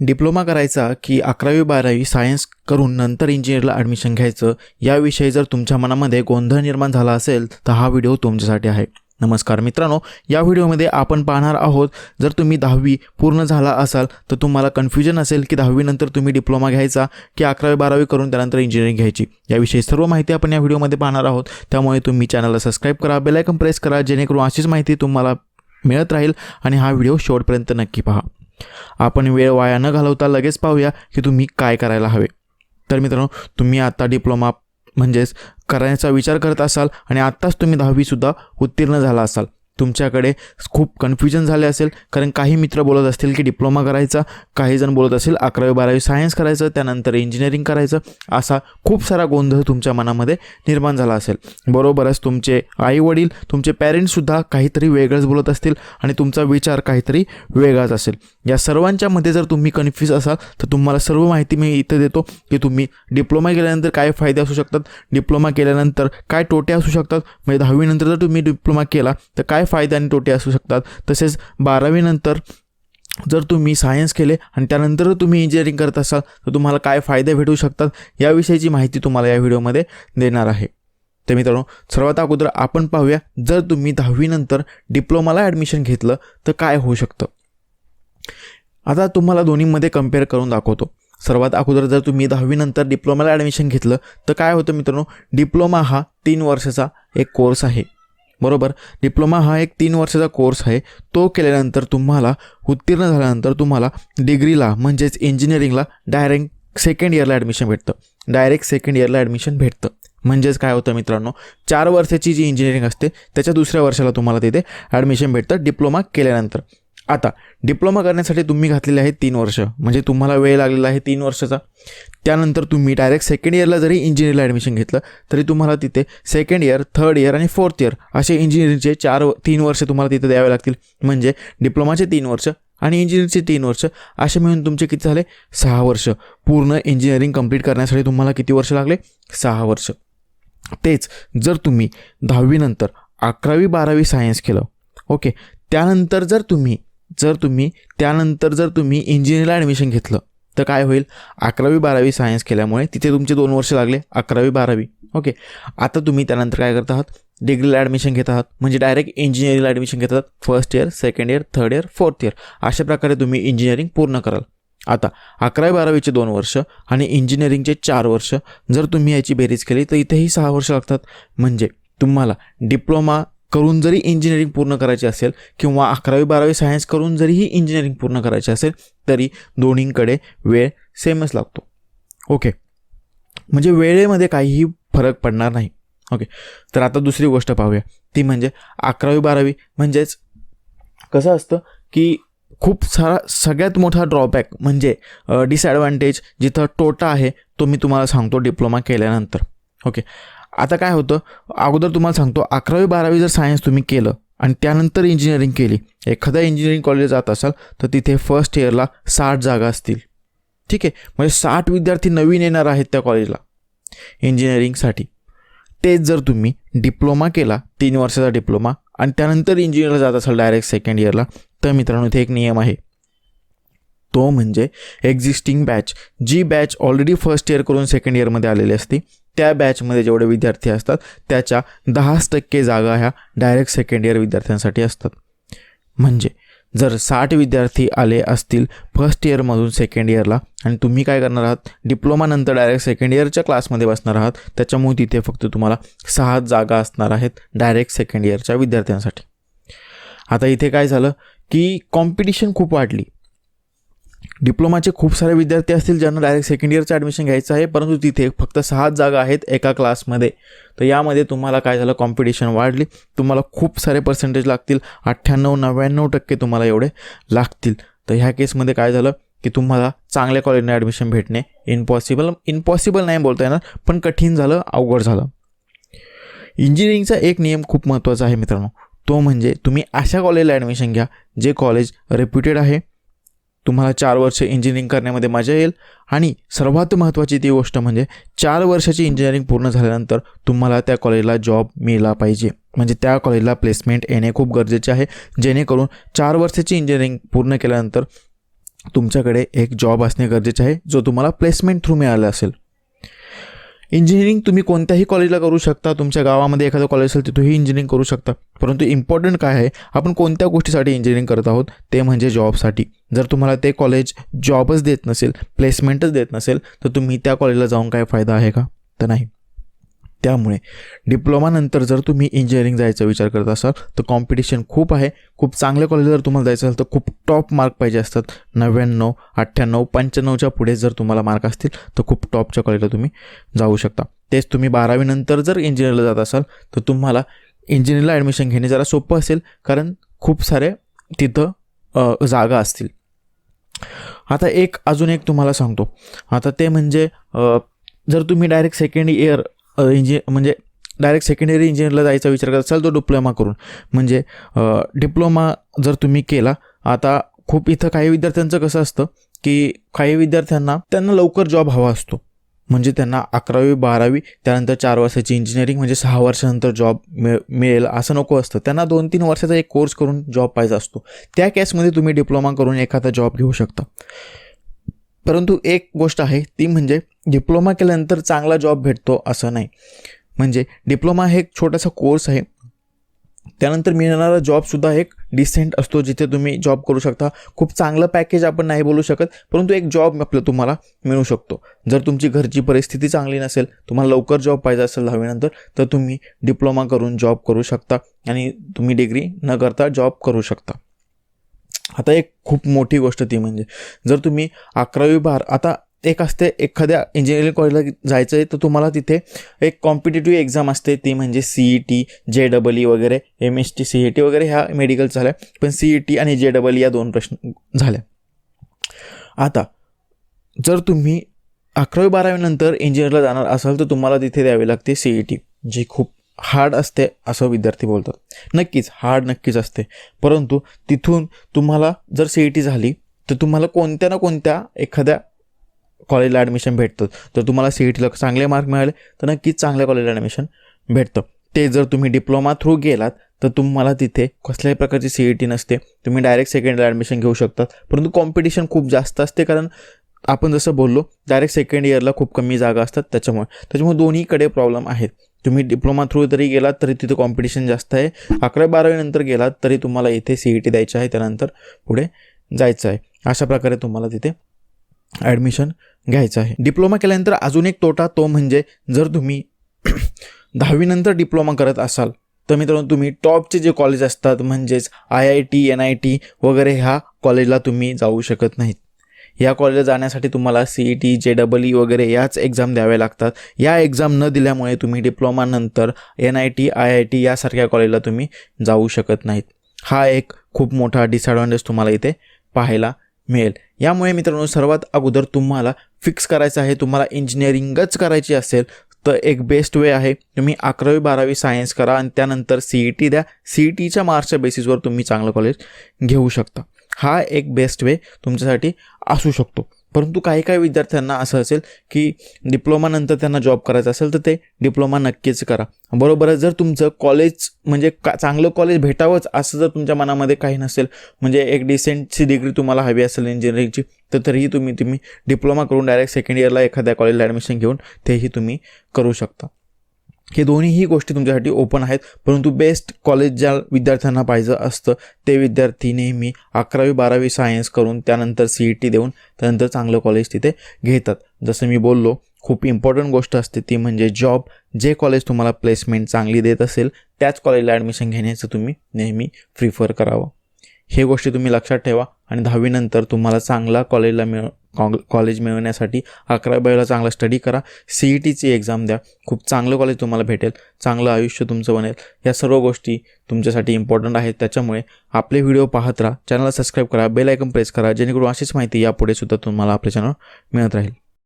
Diploma करायचा की अकरावी बारावी सायन्स करून नंतर इंजिनिअरला ॲडमिशन घ्यायचं याविषयी जर तुमच्या मनामध्ये गोंधळ निर्माण झाला असेल तर हा व्हिडिओ तुमच्यासाठी आहे. नमस्कार मित्रांनो या व्हिडिओमध्ये आपण पाहणार आहोत जर तुम्ही दहावी पूर्ण झाला असाल तर तुम्हाला कन्फ्युजन असेल की दहावीनंतर तुम्ही डिप्लोमा घ्यायचा की अकरावी बारावी करून त्यानंतर इंजिनिअरिंग घ्यायची. याविषयी सर्व माहिती आपण या व्हिडिओमध्ये पाहणार आहोत. त्यामुळे तुम्ही चॅनलला सबस्क्राईब करा बेलायकन प्रेस करा जेणेकरून अशीच माहिती तुम्हाला मिळत राहील आणि हा व्हिडिओ शेवटपर्यंत नक्की पहा. आपण वेळ वाया न घालवता लगेच पाहूया की तुम्ही काय करायला हवे. तर मित्रांनो तुम्ही आता डिप्लोमा म्हणजेच करायचा विचार करत असाल आणि आत्ताच तुम्ही दहावीसुद्धा उत्तीर्ण झाला असाल. तुमच्याकडे खूप कन्फ्युजन झाले असेल. कारण काही मित्र बोलत असतील की डिप्लोमा करायचा काही जण बोलत असेल अकरावी बारावी सायन्स करायचं त्यानंतर इंजिनिअरिंग करायचं. असा खूप सारा गोंधळ तुमच्या मनामध्ये निर्माण झाला असेल. बरोबरच तुमचे आईवडील तुमचे पॅरेंट्ससुद्धा काहीतरी वेगळंच बोलत असतील आणि तुमचा विचार काहीतरी वेगळाच असेल. या सर्वांच्या मध्ये जर तुम्ही कन्फ्यूज असाल तर तुम्हाला सर्व माहिती मी इथं देतो की तुम्ही डिप्लोमा केल्यानंतर काय फायदे असू शकतात? डिप्लोमा केल्यानंतर काय तोटे असू शकतात? म्हणजे दहावीनंतर जर तुम्ही डिप्लोमा केला तर काय फायदे आणि तोटे असू शकतात. तसेच बारावीनंतर जर तुम्ही सायन्स केले आणि त्यानंतर तुम्ही इंजिनिअरिंग करत असाल तर तुम्हाला काय फायदे भेटू शकतात याविषयीची माहिती तुम्हाला या व्हिडिओमध्ये देणार आहे. तर मित्रांनो सर्वात अगोदर आपण पाहूया जर तुम्ही दहावीनंतर डिप्लोमाला ॲडमिशन घेतलं तर काय होऊ शकतं? आता तुम्हाला दोन्हीमध्ये कंपेअर करून दाखवतो. सर्वात अगोदर जर तुम्ही दहावीनंतर डिप्लोमाला ॲडमिशन घेतलं तर काय होतं मित्रांनो डिप्लोमा हा तीन वर्षाचा एक कोर्स आहे. बरोबर? डिप्लोमा हा एक तीन वर्षाचा कोर्स आहे. तो केल्यानंतर तुम्हाला उत्तीर्ण झाल्यानंतर तुम्हाला डिग्रीला म्हणजेच इंजिनिअरिंगला डायरेक्ट सेकंड इयरला ॲडमिशन भेटतं. डायरेक्ट सेकंड इयरला ॲडमिशन भेटतं. म्हणजेच काय होतं मित्रांनो? चार वर्षाची जी इंजिनिअरिंग असते त्याच्या दुसऱ्या वर्षाला तुम्हाला तिथे ॲडमिशन भेटतं. डिप्लोमा केल्यानंतर. आता डिप्लोमा करण्यासाठी तुम्ही घातलेले आहे तीन वर्ष. म्हणजे तुम्हाला वेळ लागलेला आहे तीन वर्षाचा. त्यानंतर तुम्ही डायरेक्ट सेकंड इयरला जरी इंजिनिअरिंगला ॲडमिशन घेतलं तरी तुम्हाला तिथे सेकंड इयर थर्ड इयर आणि फोर्थ इयर असे इंजिनिअरिंगचे चार तीन वर्ष तुम्हाला तिथे द्यावे लागतील. म्हणजे डिप्लोमाचे तीन वर्ष आणि इंजिनिअरिंगचे तीन वर्ष. असे मिळून तुमचे किती झाले? सहा वर्ष. पूर्ण इंजिनिअरिंग कंप्लीट करण्यासाठी तुम्हाला किती वर्ष लागले? सहा वर्ष. तेच जर तुम्ही दहावीनंतर अकरावी बारावी सायन्स केलं ओके त्यानंतर जर तुम्ही जर तुम्ही त्यानंतर जर तुम्ही इंजिनिअरिंगला ॲडमिशन घेतलं तर काय होईल? अकरावी बारावी सायन्स केल्यामुळे तिथे तुमचे दोन वर्ष लागले अकरावी बारावी. ओके आता तुम्ही त्यानंतर काय करत आहात? डिग्रीला ॲडमिशन घेत आहात. म्हणजे डायरेक्ट इंजिनिअरिंगला ॲडमिशन घेतात first year second year third year fourth year अशा प्रकारे तुम्ही इंजिनिअरिंग पूर्ण कराल. आता अकरावी बारावीचे दोन वर्ष आणि इंजिनिअरिंगचे चार वर्ष जर तुम्ही याची बेरीज केली तर इथेही सहा वर्ष लागतात. म्हणजे तुम्हाला डिप्लोमा करून जरी इंजिनिअरिंग पूर्ण करायची असेल किंवा अकरावी बारावी सायन्स करून जरीही इंजिनिअरिंग पूर्ण करायची असेल तरी दोन्हींकडे वेळ सेमच लागतो. ओके म्हणजे वेळेमध्ये काहीही फरक पडणार नाही. ओके तर आता दुसरी गोष्ट पाहूया. ती म्हणजे अकरावी बारावी म्हणजेच कसं असतं की खूप सारा सगळ्यात मोठा ड्रॉबॅक म्हणजे डिसॲडव्हान्टेज जिथं तोटा आहे तो मी तुम्हाला सांगतो डिप्लोमा केल्यानंतर. ओके आता काय होतं? अगोदर तुम्हाला सांगतो अकरावी बारावी जर सायन्स तुम्ही केलं आणि त्यानंतर इंजिनिअरिंग केली एखाद्या इंजिनिअरिंग कॉलेज जात असाल तर तिथे फर्स्ट इयरला साठ जागा असतील. ठीक आहे? म्हणजे साठ विद्यार्थी नवीन येणार आहेत त्या कॉलेजला इंजिनिअरिंगसाठी तेच जर तुम्ही डिप्लोमा केला तीन वर्षाचा डिप्लोमा आणि त्यानंतर इंजिनिअरला जात असाल डायरेक्ट सेकंड इयरला तर मित्रांनो इथे एक नियम आहे. तो म्हणजे एक्झिस्टिंग बॅच जी बॅच ऑलरेडी फर्स्ट इयर करून सेकंड इयरमध्ये आलेली असते त्या बॅचमध्ये जेवढे विद्यार्थी असतात त्याच्या दहाच टक्के जागा ह्या डायरेक्ट सेकंड इयर विद्यार्थ्यांसाठी असतात. म्हणजे जर साठ विद्यार्थी आले असतील फर्स्ट इयरमधून सेकंड इयरला आणि तुम्ही काय करणार आहात? डिप्लोमानंतर डायरेक्ट सेकंड इयरच्या क्लासमध्ये बसणार आहात. त्याच्यामुळे तिथे फक्त तुम्हाला सहा जागा असणार आहेत डायरेक्ट सेकंड इयरच्या विद्यार्थ्यांसाठी. आता इथे काय झालं की कॉम्पिटिशन खूप वाढली. डिप्लोमाचे खूप सारे विद्यार्थी असतील ज्यांना डायरेक्ट सेकंड इयरचं ॲडमिशन घ्यायचं आहे परंतु तिथे फक्त सहाच जागा आहेत एका क्लासमध्ये तर यामध्ये तुम्हाला काय झालं? कॉम्पिटिशन वाढली. तुम्हाला खूप सारे पर्सेंटेज लागतील. अठ्ठ्याण्णव नव्याण्णव टक्के तुम्हाला एवढे लागतील. तर ह्या केसमध्ये काय झालं? की तुम्हाला चांगल्या कॉलेजने ॲडमिशन भेटणे इम्पॉसिबल इम्पॉसिबल नाही बोलता येणार पण कठीण झालं अवघड झालं. इंजिनिअरिंगचा एक नियम खूप महत्त्वाचा आहे मित्रांनो. तो म्हणजे तुम्ही अशा कॉलेजला ॲडमिशन घ्या जे कॉलेज रेप्युटेड आहे तुम्हाला चार वर्ष इंजिनिअरिंग करण्यामध्ये मजा येईल. आणि सर्वात महत्त्वाची ती गोष्ट म्हणजे चार वर्षाची इंजिनिअरिंग पूर्ण झाल्यानंतर तुम्हाला त्या कॉलेजला जॉब मिळाला पाहिजे. म्हणजे त्या कॉलेजला प्लेसमेंट येणे खूप गरजेचे आहे. जेणेकरून चार वर्षाची इंजिनिअरिंग पूर्ण केल्यानंतर तुमच्याकडे एक जॉब असणे गरजेचे आहे जो तुम्हाला प्लेसमेंट थ्रू मिळाला असेल. इंजिनिअरिंग तुम्ही कोणत्याही कॉलेजला करू शकता. तुमच्या गावामध्ये एखादं कॉलेज असेल तिथेही इंजिनिअरिंग करू शकता. परंतु इम्पॉर्टंट काय आहे? आपण कोणत्या गोष्टीसाठी इंजिनिअरिंग करत आहोत? ते म्हणजे जॉबसाठी जर तुम्हाला ते कॉलेज जॉबच देत नसेल प्लेसमेंटच देत नसेल तर तुम्ही त्या कॉलेजला जाऊन काय फायदा आहे का? तर नाही. त्यामुळे डिप्लोमानंतर जर तुम्ही इंजिनिअरिंग जायचा विचार करत असाल तर कॉम्पिटिशन खूप आहे. खूप चांगल्या कॉलेज जर तुम्हाला जायचं असेल तर खूप टॉप मार्क पाहिजे असतात. नव्याण्णव अठ्ठ्याण्णव पंच्याण्णवच्या पुढे जर तुम्हाला मार्क असतील तर खूप टॉपच्या कॉलेजला तुम्ही जाऊ शकता. तेच तुम्ही बारावीनंतर जर इंजिनिअरला जात असाल तर तुम्हाला इंजिनिअरला ॲडमिशन घेणे जरा सोपं असेल कारण खूप सारे तिथं जागा असतील. आता एक अजून एक तुम्हाला सांगतो. आता ते म्हणजे जर तुम्ही डायरेक्ट सेकंड इयर इंजि म्हणजे डायरेक्ट सेकंडरी इंजिनियरला जायचा विचार करत असाल तो डिप्लोमा करून. म्हणजे डिप्लोमा जर तुम्ही केला आता खूप इथं काही विद्यार्थ्यांचं कसं असतं की काही विद्यार्थ्यांना त्यांना लवकर जॉब हवा असतो. म्हणजे त्यांना अकरावी बारावी त्यानंतर चार वर्षाची इंजिनिअरिंग म्हणजे सहा वर्षानंतर जॉब मिळ मिळेल असं नको असतं. त्यांना दोन तीन वर्षाचा एक कोर्स करून जॉब पाहिजे असतो. त्या केसमध्ये तुम्ही डिप्लोमा करून एखादा जॉब घेऊ शकता. परंतु एक गोष्ट आहे ती म्हणजे डिप्लोमा केल्यानंतर चांगला जॉब भेटतो असं नाही. म्हणजे डिप्लोमा हे एक छोटासा कोर्स आहे. त्यानंतर मिळणारा जॉबसुद्धा एक डिसेंट असतो जिथे तुम्ही जॉब करू शकता. खूप चांगलं पॅकेज आपण नाही बोलू शकत परंतु एक जॉब आपलं तुम्हाला मिळू शकतो. जर तुमची घरची परिस्थिती चांगली नसेल तुम्हाला लवकर जॉब पाहिजे असेल दहावीनंतर तर तुम्ही डिप्लोमा करून जॉब करू शकता आणि तुम्ही डिग्री न करता जॉब करू शकता. आता एक खूप मोठी गोष्ट ती म्हणजे जर तुम्ही अकरावी बार आता एक असते एखाद्या इंजिनिअरिंग कॉलेजला जायचं आहे तर तुम्हाला तिथे एक कॉम्पिटेटिव्ह एक्झाम असते ती म्हणजे C E T J double E वगैरे M S T C E T वगैरे ह्या मेडिकल झाल्या पण सी ई टी आणि जे डबल ई या दोन प्रश्न झाल्या. आता जर तुम्ही अकरावी बारावीनंतर इंजिनिअरला जाणार असाल तर तुम्हाला तिथे द्यावी लागते सी ई टी जी खूप हार्ड असते असं विद्यार्थी बोलतात. नक्कीच हार्ड नक्कीच असते. परंतु तिथून तुम्हाला जर सी ई टी झाली तर तुम्हाला कोणत्या ना कोणत्या एखाद्या कॉलेजला ॲडमिशन भेटतं. जर तुम्हाला सी ई टीला चांगले मार्क मिळाले तर नक्कीच चांगल्या कॉलेजला ॲडमिशन भेटतं. ते जर तुम्ही डिप्लोमा थ्रू गेलात तर तुम्हाला तिथे कसल्याही प्रकारची सी ई टी नसते. तुम्ही डायरेक्ट सेकंडला ॲडमिशन घेऊ शकतात. परंतु कॉम्पिटिशन खूप जास्त असते कारण आपण जसं बोललो डायरेक्ट सेकंड इयरला खूप कमी जागा असतात त्याच्यामुळे. त्याच्यामुळे दोन्हीकडे प्रॉब्लेम आहेत. तुम्ही डिप्लोमा थ्रू जरी गेलात तरी तिथं कॉम्पिटिशन जास्त आहे. अकरा बारावीनंतर गेलात तरी तुम्हाला इथे सी ई टी द्यायची आहे. त्यानंतर पुढे जायचं आहे. अशा प्रकारे तुम्हाला तिथे ॲडमिशन घ्यायचं आहे. डिप्लोमा केल्यानंतर अजून एक तोटा तो म्हणजे जर तुम्ही दहावीनंतर डिप्लोमा करत असाल तर मित्रांनो तुम्ही टॉपचे जे कॉलेज असतात म्हणजेच I I T N I T वगैरे ह्या कॉलेजला तुम्ही जाऊ शकत नाहीत. या कॉलेजला जाण्यासाठी तुम्हाला C E T J double E वगैरे याच एक्झाम द्याव्या लागतात. या एक्झाम न दिल्यामुळे तुम्ही डिप्लोमानंतर N I T I I T यासारख्या कॉलेजला तुम्ही जाऊ शकत नाहीत. हा एक खूप मोठा डिसॲडव्हान्टेज तुम्हाला इथे पाहायला मिळेल. यामुळे मित्रांनो सर्वात अगोदर तुम्हाला फिक्स करायचं आहे तुम्हाला इंजिनिअरिंगच करायची असेल तर एक बेस्ट वे आहे तुम्ही अकरावी बारावी सायन्स करा आणि त्यानंतर सी ई टी द्या. सी ई टीच्या मार्क्सच्या बेसिसवर तुम्ही चांगलं कॉलेज घेऊ शकता. हा एक बेस्ट वे तुमच्यासाठी असू शकतो. परंतु काही काही विद्यार्थ्यांना असं असेल की डिप्लोमानंतर त्यांना जॉब करायचा असेल तर ते डिप्लोमा नक्कीच करा. बरोबरच जर तुमचं कॉलेज म्हणजे का चांगलं कॉलेज भेटावंच असं जर तुमच्या मनामध्ये काही नसेल म्हणजे एक डिसेंटची डिग्री तुम्हाला हवी असेल इंजिनिअरिंगची तर तरीही तुम्ही तुम्ही डिप्लोमा करून डायरेक्ट सेकंड इयरला एखाद्या कॉलेजला ॲडमिशन घेऊन तेही तुम्ही करू शकता. हे दोन्हीही गोष्टी तुमच्यासाठी ओपन आहेत. परंतु बेस्ट कॉलेज ज्या विद्यार्थ्यांना पाहिजे असतं ते विद्यार्थी नेहमी अकरावी बारावी सायन्स करून त्यानंतर सी ई टी देऊन त्यानंतर चांगलं कॉलेज तिथे घेतात. जसं मी बोललो खूप इम्पॉर्टंट गोष्ट असते ती म्हणजे जॉब जे कॉलेज तुम्हाला प्लेसमेंट चांगली देत असेल त्याच कॉलेजला ॲडमिशन घेण्याचं तुम्ही नेहमी प्रिफर करावं. हे गोष्टी तुम्ही लक्षात ठेवा आणि दहावीनंतर तुम्हाला चांगला कॉलेजला मिळ कॉ- कॉलेज मिळवण्यासाठी अकरा बारावीला चांगला स्टडी करा. सी ई टीची एक्झाम द्या. खूप चांगलं कॉलेज तुम्हाला भेटेल. चांगलं आयुष्य तुमचं बनेल. या सर्व गोष्टी तुमच्यासाठी इम्पॉर्टंट आहेत. त्याच्यामुळे आपले व्हिडिओ पाहत राहा. चॅनलला सबस्क्राईब करा. बेल आयकन प्रेस करा. जेणेकरून अशीच माहिती यापुढे सुद्धा तुम्हाला आपल्या चॅनल मिळत राहील.